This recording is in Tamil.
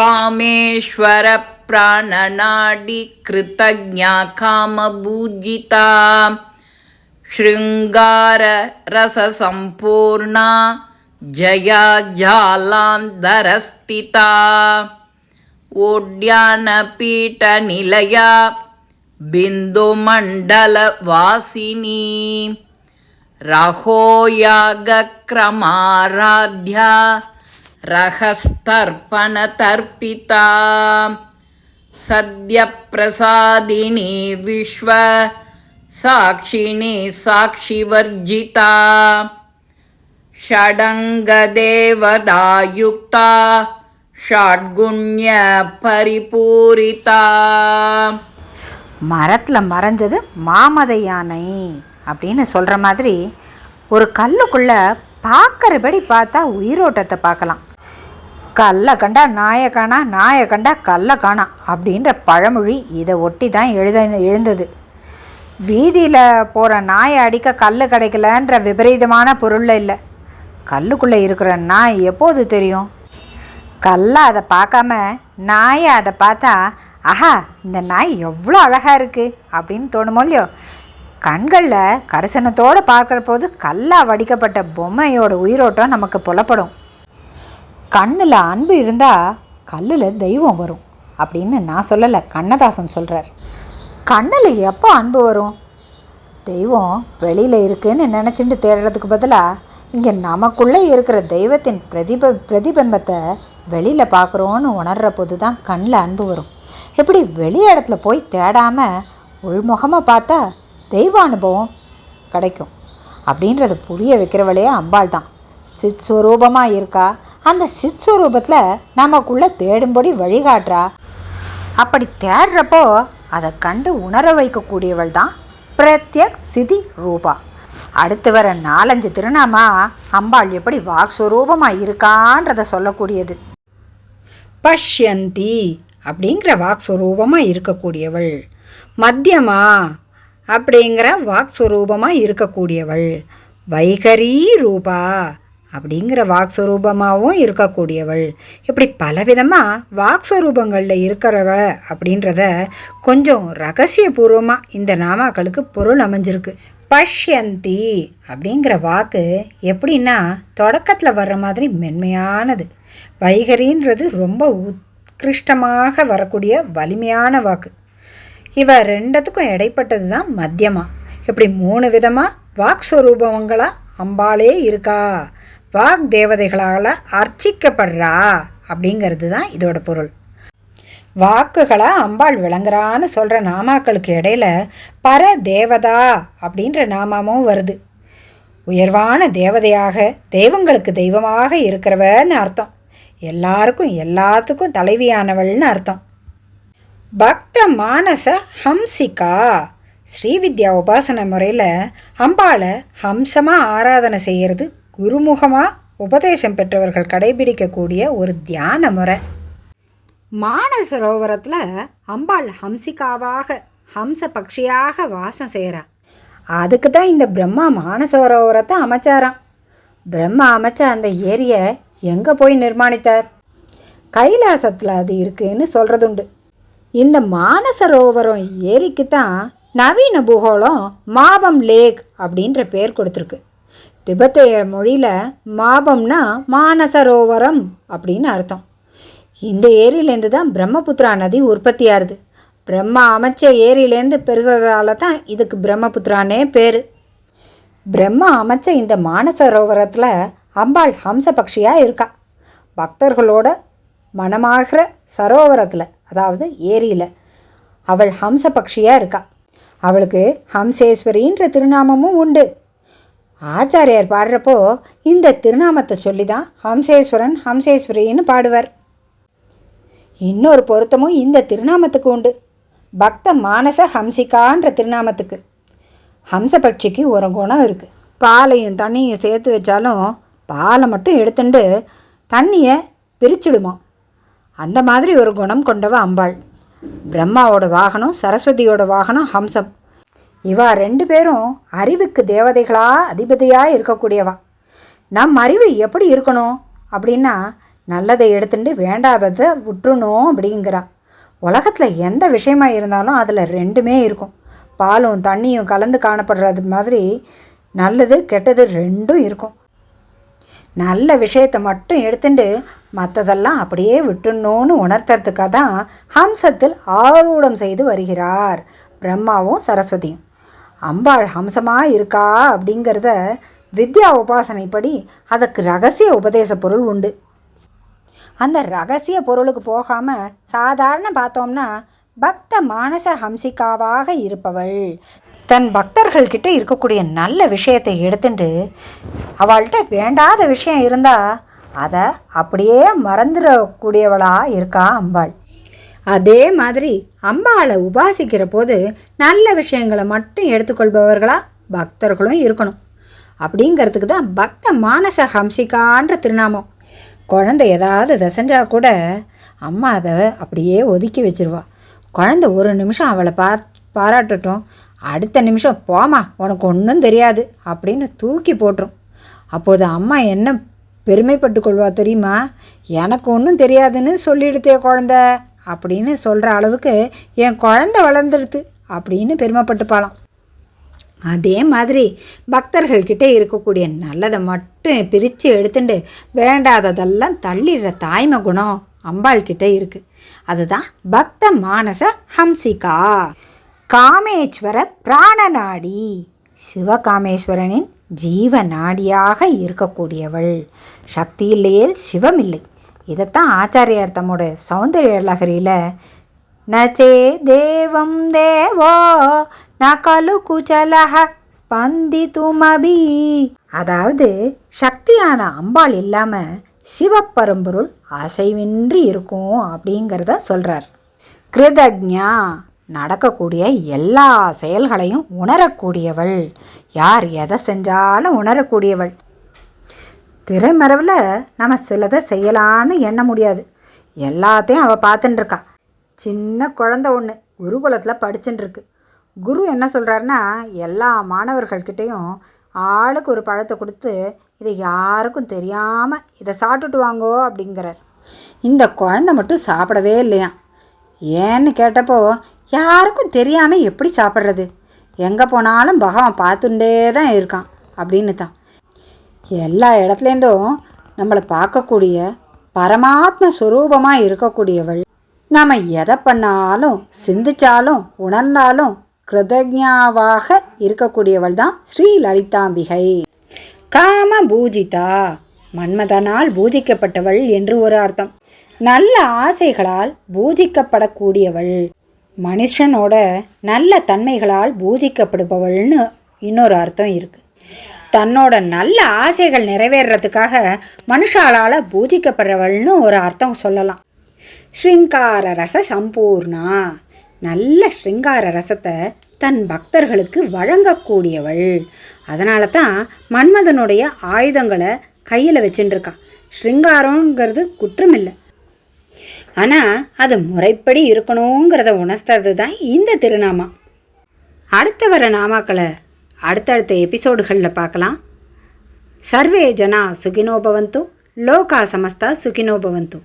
कामेश्वरप्राणनाडी कृतज्ञा कामपूजिता शृङ्गाररससम्पूर्णा जया जालान्धरस्थिता ओड्यानपीठनिलया बिन्दुमण्डलवासिनी। रहोयागक्रमाराध्या रहस्तर्पणतर्पिता सद्यप्रसादिनी विश्व साक्षिणी साक्षिवर्जिता षडङ्गदेवदायुक्ता षड्गुण्यपरिपूरिता மரத்தில் மறைஞ்சது மாமத யானை அப்படின்னு சொல்கிற மாதிரி ஒரு கல்லுக்குள்ளே பார்க்குறபடி பார்த்தா உயிரோட்டத்தை பார்க்கலாம் கல்லை கண்டா நாயை காணா நாயை கண்டா கல்லை காணா அப்படின்ற பழமொழி இதை ஒட்டி தான் எழுத எழுந்தது. வீதியில் போகிற நாயை அடிக்க கல் கிடைக்கலன்ற விபரீதமான பொருளில் இல்லை. கல்லுக்குள்ளே இருக்கிற நாய் எப்போது தெரியும்? கல்லை அதை பார்க்காம நாயை அதை பார்த்தா ஆஹா இந்த நாய் எவ்வளோ அழகாக இருக்குது அப்படின்னு தோணுமோ இல்லையோ? கண்களில் கரிசனத்தோடு பார்க்குற போது கல்லாக வடிக்கப்பட்ட பொம்மையோட உயிரோட்டம் நமக்கு புலப்படும். கண்ணில் அன்பு இருந்தால் கல்லில் தெய்வம் வரும் அப்படின்னு நான் சொல்லலை கண்ணதாசன் சொல்கிறார் கண்ணில் எப்போ அன்பு வரும்? தெய்வம் வெளியில் இருக்குன்னு நினச்சிட்டு தேடுறதுக்கு பதிலாக இங்கே நமக்குள்ளே இருக்கிற தெய்வத்தின் பிரதிப பிரதிபிம்பத்தை வெளியில் பார்க்குறோன்னு உணர்கிற போது தான் கண்ணில் அன்பு வரும். எப்படி வெளி இடத்துல போய் தேடாமல் உள்முகமாக பார்த்தா தெய்வ அனுபவம் கிடைக்கும். அப்படின்றத புரிய வைக்கிறவளே அம்பாள் தான். சித் ஸ்வரூபமாக இருக்கா? அந்த சித் ஸ்வரூபத்தில் நமக்குள்ளே தேடும்படி வழிகாட்டுறா அப்படி தேடுறப்போ அதை கண்டு உணர வைக்கக்கூடியவள் தான் பிரத்யக் சிதி ரூபா. அடுத்து வர நாலஞ்சு திருநாமா அம்பாள் எப்படி வாக்ஸ்வரூபமாக இருக்கான்றதை சொல்லக்கூடியது. பஷ்யந்தி அப்படிங்கிற வாக்ஸ்வரூபமாக இருக்கக்கூடியவள். மத்தியமா அப்படிங்கிற வாக்ஸ்வரூபமாக இருக்கக்கூடியவள். வைகரி ரூபா அப்படிங்கிற வாக்ஸ்வரூபமாகவும் இருக்கக்கூடியவள். இப்படி பலவிதமாக வாக்ஸ்வரூபங்களில் இருக்கிறவ அப்படின்றத கொஞ்சம் ரகசியபூர்வமாக இந்த நாமாக்களுக்கு பொருள் அமைஞ்சிருக்கு. பஷ்யந்தி அப்படிங்கிற வாக்கு எப்படின்னா தொடக்கத்தில் வர்ற மாதிரி மென்மையானது. வைகரின்றது ரொம்ப உத்கிருஷ்டமாக வரக்கூடிய வலிமையான வாக்கு. இவ ரெண்டத்துக்கும் இடைப்பட்டது தான் மத்தியமா. இப்படி மூணு விதமாக வாக்ஸ்வரூபங்களாக அம்பாளே இருக்கா வாக் தேவதைகளால் அர்ச்சிக்கப்படுறா அப்படிங்கிறது தான் இதோட பொருள். வாக்குகளாக அம்பாள் விளங்குறான்னு சொல்கிற நாமாக்களுக்கு இடையில பர தேவதா அப்படின்ற நாமமும் வருது. உயர்வான தேவதையாக தெய்வங்களுக்கு தெய்வமாக இருக்கிறவன்னு அர்த்தம். எல்லாருக்கும் எல்லாத்துக்கும் தலைவியானவள்னு அர்த்தம். பக்த மானச ஹம்சிகா. ஸ்ரீவித்யா உபாசன முறையில் அம்பாளை ஹம்சமாக ஆராதனை செய்கிறது குருமுகமாக உபதேசம் பெற்றவர்கள் கடைபிடிக்கக்கூடிய ஒரு தியான முறை. மானசரோவரத்தில் அம்பாள் ஹம்சிகாவாக ஹம்ச பக்ஷியாக வாசம் செய்கிறா அதுக்கு தான் இந்த பிரம்மா மானசரோவரத்தை அமைச்சாராம். பிரம்மா அமைச்ச அந்த ஏரியை எங்கே போய் நிர்மாணித்தார்? கைலாசத்தில் அது இருக்குன்னு சொல்கிறதுண்டு இந்த மானசரோவரம் ஏரிக்கு தான் நவீன பூகோளம் மாபம் லேக் அப்படின்ற பேர் கொடுத்துருக்கு. திபெத்தைய மொழியில் மாபம்னா மானசரோவரம் அப்படின்னு அர்த்தம். இந்த ஏரியிலேருந்து தான் பிரம்மபுத்திரா நதி உற்பத்தியாகுது. பிரம்மா அமைச்ச ஏரியிலேருந்து பெருகிறதால தான் இதுக்கு பிரம்மபுத்திரானே பேர். பிரம்மா அமைச்ச இந்த மானசரோவரத்தில் அம்பாள் ஹம்ச பக்ஷியாக இருக்கா. பக்தர்களோட மனமாகிற சரோவரத்தில் அதாவது ஏரியில் அவள் ஹம்ச பக்ஷியாக இருக்கா. அவளுக்கு ஹம்சேஸ்வரின்ற திருநாமமும் உண்டு. ஆச்சாரியார் பாடுறப்போ இந்த திருநாமத்தை சொல்லி தான் ஹம்சேஸ்வரன் ஹம்சேஸ்வரின்னு பாடுவார். இன்னொரு பொருத்தமும் இந்த திருநாமத்துக்கு உண்டு. பக்த மானச ஹம்சிகான்ற திருநாமத்துக்கு. ஹம்சபட்சிக்கு ஒரு குணம் இருக்குது பாலையும் தண்ணியும் சேர்த்து வச்சாலும் பாலை மட்டும் எடுத்துட்டு தண்ணியை பிரிச்சிடுமா அந்த மாதிரி ஒரு குணம் கொண்டவ அம்பாள். பிரம்மாவோட வாகனம் சரஸ்வதியோட வாகனம் ஹம்சம். இவா ரெண்டு பேரும் அறிவுக்கு தேவதைகளாக அதிபதியாக இருக்கக்கூடியவா. நம் அறிவு எப்படி இருக்கணும் அப்படின்னா நல்லதை எடுத்துட்டு வேண்டாததை விட்டுணும் அப்படிங்கிறா. உலகத்தில் எந்த விஷயமா இருந்தாலும் அதில் ரெண்டுமே இருக்கும். பாலும் தண்ணியும் கலந்து காணப்படுறது மாதிரி நல்லது கெட்டது ரெண்டும் இருக்கும். நல்ல விஷயத்தை மட்டும் எடுத்துட்டு மற்றதெல்லாம் அப்படியே விட்டுணுன்னு உணர்த்துறதுக்காக தான் ஹம்சத்தில் ஆரூடம் செய்து வருகிறார் பிரம்மாவும் சரஸ்வதியும். அம்பாள் ஹம்சமாக இருக்கா அப்படிங்கிறத வித்யா உபாசனைப்படி அதுக்கு ரகசிய உபதேச பொருள் உண்டு. அந்த ரகசிய பொருளுக்கு போகாமல் சாதாரண பார்த்தோம்னா பக்த மானச ஹம்சிகாவாக இருப்பவள். தன் பக்தர்கள்கிட்ட இருக்கக்கூடிய நல்ல விஷயத்தை எடுத்துட்டு அவள்கிட்ட வேண்டாத விஷயம் இருந்தால் அதை அப்படியே மறந்துடக்கூடியவளாக இருக்கா அம்பாள். அதே மாதிரி அம்பாளை உபாசிக்கிற போது நல்ல விஷயங்களை மட்டும் எடுத்துக்கொள்பவர்களா பக்தர்களும் இருக்கணும். அப்படிங்கிறதுக்கு தான் பக்த மானச ஹம்சிகான்ற திருநாமம். குழந்தை ஏதாவது விசஞ்சா கூட அம்மா அதை அப்படியே ஒதுக்கி வச்சிருவா. குழந்தை ஒரு நிமிஷம் அவளை பா பாராட்டட்டும். அடுத்த நிமிஷம் போமா உனக்கு ஒன்றும் தெரியாது அப்படின்னு தூக்கி போட்டுரும். அப்போது அம்மா என்ன பெருமைப்பட்டு கொள்வா தெரியுமா? எனக்கு ஒன்றும் தெரியாதுன்னு சொல்லிடுத்தே குழந்த. அப்படின்னு சொல்கிற அளவுக்கு என் குழந்த வளர்ந்துடுது அப்படின்னு பெருமைப்பட்டுப்பாளாம். அதே மாதிரி பக்தர்கள்கிட்ட இருக்கக்கூடிய நல்லதை மட்டும் பிரித்து எடுத்துட்டு வேண்டாததெல்லாம் தள்ளிடுற தாய்மை குணம் அம்பாள்கிட்ட இருக்குது அதுதான் பக்த மானச ஹம்சிகா. காமேஸ்வர பிராணநாடி. சிவகாமேஸ்வரனின் ஜீவ நாடியாக இருக்கக்கூடியவள். சக்தி இல்லையேல் சிவம் இல்லை. இதைத்தான் ஆச்சாரியார் தம்மோட சௌந்தரிய லகரியில் நச்சே தேவம் தேவோ ந கலு குச்சலஹ ஸ்பந்திதுமபி அதாவது சக்தியான அம்பாள் இல்லாமல் சிவப்பரம்பொருள் அசைவின்றி இருக்கும் அப்படிங்கிறத சொல்கிறார் கிருதஜா நடக்கக்கூடிய எல்லா செயல்களையும் உணரக்கூடியவள். யார் எதை செஞ்சாலும் உணரக்கூடியவள். திரைமறைவில் நம்ம சிலதை செய்யலான்னு எண்ண முடியாது. எல்லாத்தையும் அவள் பார்த்துட்டுருக்கா சின்ன குழந்த ஒன்று குருகுலத்தில் படிச்சுட்டுருக்கு குரு என்ன சொல்கிறாருன்னா எல்லா மாணவர்கள்கிட்டையும் ஆளுக்கு ஒரு பழத்தை கொடுத்து இதை யாருக்கும் தெரியாமல் இதை சாப்பிட்டுட்டு வாங்கோ அப்படிங்கிறார். இந்த குழந்தை மட்டும் சாப்பிடவே இல்லையாம் ஏன்னு கேட்டப்போ யாருக்கும் தெரியாமல் எப்படி சாப்பிட்றது? எங்கே போனாலும் பகவான் பார்த்துட்டே தான் இருக்கான் அப்படின்னு தான் எல்லா இடத்துலேருந்தும் நம்மளை பார்க்கக்கூடிய பரமாத்ம ஸ்வரூபமாக இருக்கக்கூடியவள். நாம் எதை பண்ணாலும் சிந்திச்சாலும் உணர்ந்தாலும் கிருதஜாவாக இருக்கக்கூடியவள் தான் ஸ்ரீ லலிதாம்பிகை. காம பூஜிதா மன்மதனால் பூஜிக்கப்பட்டவள் என்று ஒரு அர்த்தம். நல்ல ஆசைகளால் பூஜிக்கப்படக்கூடியவள். மனுஷனோட நல்ல தன்மைகளால் பூஜிக்கப்படுபவள்னு இன்னொரு அர்த்தம் இருக்குது தன்னோட நல்ல ஆசைகள் நிறைவேறதுக்காக மனுஷாலால் பூஜிக்கப்படுறவள்னு ஒரு அர்த்தம் சொல்லலாம். ஸ்ருங்கார ரச சம்பூர்ணா. நல்ல ஸ்ருங்கார ரசத்தை தன் பக்தர்களுக்கு வழங்கக்கூடியவள். அதனால தான் மன்மதனுடைய ஆயுதங்களை கையில் வச்சுட்டுருக்கான் ஸ்ருங்காரங்கிறது குற்றமில்லை. ஆனால் அது முறைப்படி இருக்கணுங்கிறத உணர்த்துறது தான் இந்த திருநாமா அடுத்த வர நாமாக்களை அடுத்தடுத்த எபிசோடுகளில் பார்க்கலாம். சர்வே ஜனா சுகினோபவந்து லோகா சமஸ்தா சுகினோபவந்து